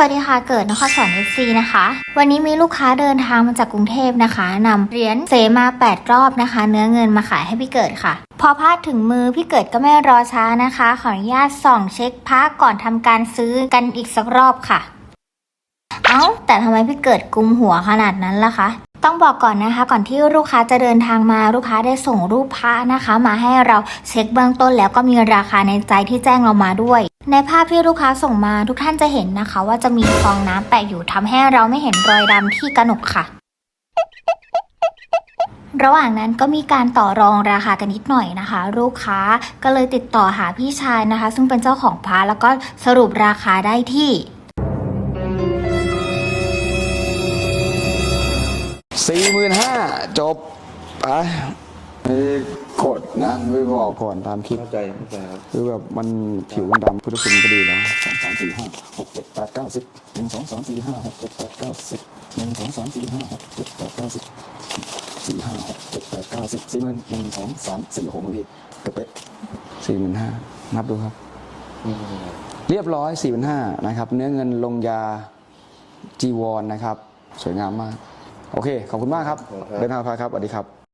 วัสดีค่ะ เกิดนครสวรรค์ FC นะคะ วันนี้มีลูกค้าเดินทางมาจากกรุงเทพนะคะนำเหรียญเสมา 8 รอบนะคะ เนื้อเงินมาขายให้พี่เกิดค่ะ พอพาดถึงมือพี่เกิดก็ไม่รอช้านะคะ ขออนุญาตส่องเช็คพระก่อนทำการซื้อกันอีกสักรอบค่ะ เอ้า แต่ทำไมพี่เกิดกุมหัวขนาดนั้นล่ะคะต้องบอกก่อนนะคะ ก่อนที่ลูกค้าจะเดินทางมาลูกค้าได้ส่งรูปพระนะคะ มาให้เราเช็คเบื้องต้นแล้วก็มีราคาในใจที่แจ้งเรามาด้วย ในภาพที่ลูกค้าส่งมาทุกท่านจะเห็นนะคะ ว่าจะมีฟองน้ำแปะอยู่ทำให้เราไม่เห็นรอยดำที่กระหนกค่ะ ระหว่างนั้นก็มีการต่อรองราคากันนิดหน่อยนะคะ ลูกค้าก็เลยติดต่อหาพี่ชายนะคะ ซึ่งเป็นเจ้าของพระแล้วก็สรุปราคาได้ที่สี่หมื่นห้าจบไป ไม่ได้กดนะไม่บอกก่อนตามคลิป เข้าใจเข้าใจครับ คือแบบมันผิวมันดำพุทธคุณก็ดีแล้วสองสามสี่ห้าหกเจ็ดแปดเก้าสิบหนึ่งสองสามสี่ห้าหกเจ็ดแปดเก้าสิบหนึ่งสองสามสี่ห้าหกเจ็ดแปดเก้าสิบสี่ห้าหกเจ็ดแปดเก้าสิบสี่หมื่นหนึ่งสองสามสี่หกหมื่นพี่กระเป๊ะสี่หมื่นห้านับดูครับ เรียบร้อยสี่หมื่นห้านะครับ เนื้อเงินลงยาจีวรนะครับ สวยงามมาก โอเค ขอบคุณมากครับเดินทางไปครับสวัสดีครับ